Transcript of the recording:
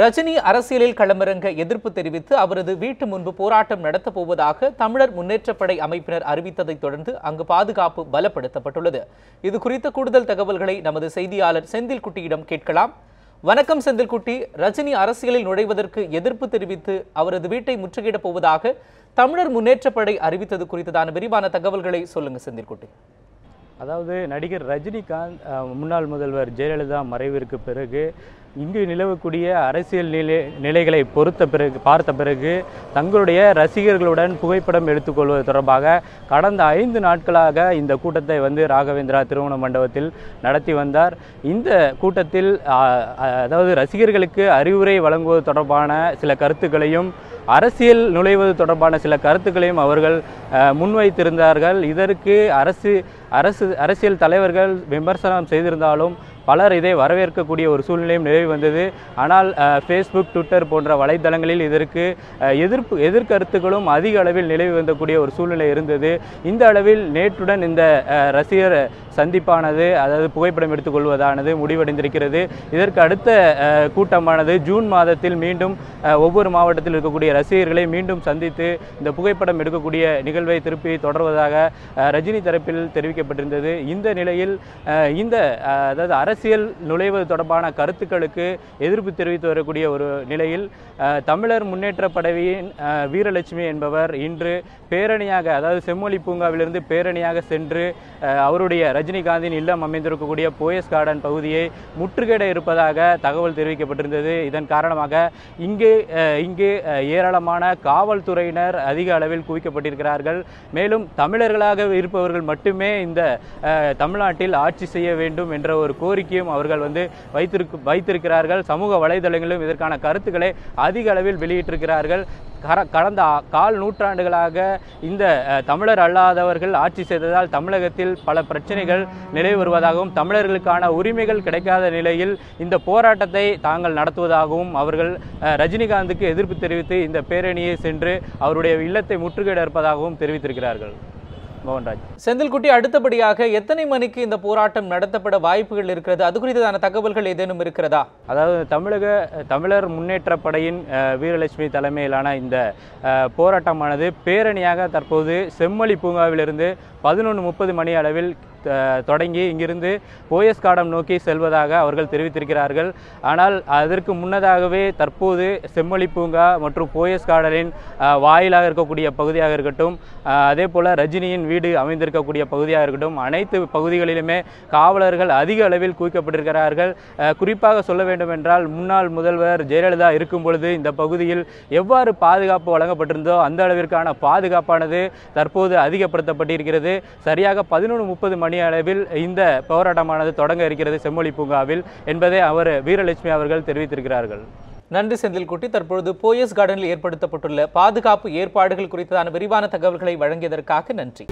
ரஜினி அரசியலில் களமிறங்க எதிர்ப்பு தெரிவித்து அவரது வீட்டு முன்பு போராட்டம் நடத்தப் போவதாக தமிழர் முன்னேற்றப்படை அமைப்பினர் அறிவித்ததைத் தொடர்ந்து அங்கு பாதுகாப்பு பலப்படுத்தப்பட்டுள்ளது. இது குறித்த கூடுதல் தகவல்களை நமது செய்தியாளர் செந்தில்குட்டியிடம் கேட்கலாம். வணக்கம் செந்தில்குட்டி. ரஜினி அரசியலில் நுழைவதற்கு எதிர்ப்பு தெரிவித்து அவரது வீட்டை முற்றுகையிடப் போவதாக தமிழர் முன்னேற்றப்படை அறிவித்தது குறித்ததான விரிவான தகவல்களை சொல்லுங்க செந்தில்குட்டி. அதாவது நடிகர் ரஜினிகாந்த் முன்னாள் முதல்வர் ஜெயலலிதா மறைவிற்கு பிறகு இங்கு நிலவக்கூடிய அரசியல் நிலை நிலைகளை பொறுத்த பிறகு பார்த்த பிறகு தங்களுடைய ரசிகர்களுடன் புகைப்படம் எடுத்துக்கொள்வது தொடர்பாக கடந்த ஐந்து நாட்களாக இந்த கூட்டத்தை வந்து ராகவேந்திரா திருமண மண்டபத்தில் நடத்தி வந்தார். இந்த கூட்டத்தில் அதாவது ரசிகர்களுக்கு அறிவுரை வழங்குவது தொடர்பான சில கருத்துக்களையும் அரசியல் நுழைவது தொடர்பான சில கருத்துக்களையும் அவர்கள் முன்வைத்திருந்தார்கள். இதற்கு அரசு அரசு அரசியல் தலைவர்கள் விமர்சனம் செய்திருந்தாலும் பலர் இதை வரவேற்கக்கூடிய ஒரு சூழ்நிலையும் நிலவி வந்தது. ஆனால் ஃபேஸ்புக் ட்விட்டர் போன்ற வலைதளங்களில் இதற்கு எதிர்ப்பு எதிர்கருத்துக்களும் அதிக அளவில் நிலவி வந்தக்கூடிய ஒரு சூழ்நிலை இருந்தது. இந்த அளவில் நேற்றுடன் இந்த ரசிகர் சந்திப்பானது அதாவது புகைப்படம் எடுத்துக்கொள்வதானது முடிவடைந்திருக்கிறது. இதற்கு அடுத்த கூட்டமானது ஜூன் மாதத்தில் மீண்டும் ஒவ்வொரு மாவட்டத்தில் இருக்கக்கூடிய ரசிகர்களை மீண்டும் சந்தித்து இந்த புகைப்படம் எடுக்கக்கூடிய நிகழ்வை திருப்பி தொடர்வதாக ரஜினி தரப்பில் தெரிவிக்கப்பட்டிருந்தது. இந்த நிலையில் இந்த அதாவது அரசியல் நுழைவது தொடர்பான கருத்துக்களுக்கு எதிர்ப்பு தெரிவித்து வரக்கூடிய ஒரு நிலையில் தமிழர் முன்னேற்ற படவியின் வீரலட்சுமி என்பவர் இன்று பேரணியாக அதாவது செம்மொழி பூங்காவிலிருந்து பேரணியாக சென்று அவருடைய ரஜினிகாந்தின் இல்லம் அமைந்திருக்கக்கூடிய போயஸ் கார்டன் பகுதியை முற்றுகையிட இருப்பதாக தகவல் தெரிவிக்கப்பட்டிருந்தது. இதன் காரணமாக இங்கே இங்கு இங்கே ஏராளமான காவல்துறையினர் அதிக அளவில் குவிக்கப்பட்டிருக்கிறார்கள். மேலும் தமிழர்களாக இருப்பவர்கள் மட்டுமே இந்த தமிழ்நாட்டில் ஆட்சி செய்ய வேண்டும் என்ற ஒரு கோரிக்கையும் அவர்கள் வந்து வைத்திருக்கு வைத்திருக்கிறார்கள். சமூக வலைதளங்களிலும் இதற்கான கருத்துக்களை அதிக அளவில் வெளியிட்டிருக்கிறார்கள். கடந்த கால் நூற்றாண்டுகளாக இந்த தமிழர் அல்லாதவர்கள் ஆட்சி செய்ததால் தமிழகத்தில் பல பிரச்சனைகள் நிலவி வருவதாகவும் தமிழர்களுக்கான உரிமைகள் கிடைக்காத நிலையில் இந்த போராட்டத்தை தாங்கள் நடத்துவதாகவும் அவர்கள் ரஜினிகாந்துக்கு எதிர்ப்பு தெரிவித்து இந்த பேரணியை சென்று அவருடைய இல்லத்தை முற்றுகையிட இருப்பதாகவும் தெரிவித்திருக்கிறார்கள். மோகன்ராஜ். செந்தில்குட்டி அடுத்தபடியாக எத்தனை மணிக்கு இந்த போராட்டம் நடத்தப்பட வாய்ப்புகள் இருக்கிறது? அது குறித்ததான தகவல்கள் ஏதேனும் இருக்கிறதா? அதாவது தமிழக தமிழர் முன்னேற்றப் படையின் வீரலட்சுமி தலைமையிலான இந்த போராட்டமானது பேரணியாக தற்போது செம்மொழி பூங்காவிலிருந்து பதினொன்று முப்பது மணி அளவில் தொடங்கி இங்கிருந்து போயஸ் காடம் நோக்கி செல்வதாக அவர்கள் தெரிவித்திருக்கிறார்கள். ஆனால் அதற்கு முன்னதாகவே தற்போது செம்மொழி பூங்கா மற்றும் போயஸ் காடலின் வாயிலாக இருக்கக்கூடிய பகுதியாக இருக்கட்டும் அதே போல் ரஜினியின் வீடு அமைந்திருக்கக்கூடிய பகுதியாக இருக்கட்டும் அனைத்து பகுதிகளிலுமே காவலர்கள் அதிக அளவில் குவிக்கப்பட்டிருக்கிறார்கள். குறிப்பாக சொல்ல வேண்டும் என்றால் முன்னாள் முதல்வர் ஜெயலலிதா இருக்கும் பொழுது இந்த பகுதியில் எவ்வாறு பாதுகாப்பு வழங்கப்பட்டிருந்தோ அந்த அளவிற்கான பாதுகாப்பானது தற்போது அதிகப்படுத்தப்பட்டிருக்கிறது. சரியாக பதினொன்று முப்பது மணி அளவில் இந்த போராட்டமானது தொடங்க இருக்கிறது செம்மொழி பூங்காவில் என்பதை அவர் வீரலட்சுமி அவர்கள் தெரிவித்திருக்கிறார்கள். நன்றி செந்தில்குட்டி. தற்பொழுது போயஸ் கார்டனில் ஏற்படுத்தப்பட்டுள்ள பாதுகாப்பு ஏற்பாடுகள் குறித்ததான விரிவான தகவல்களை வழங்கியதற்காக நன்றி.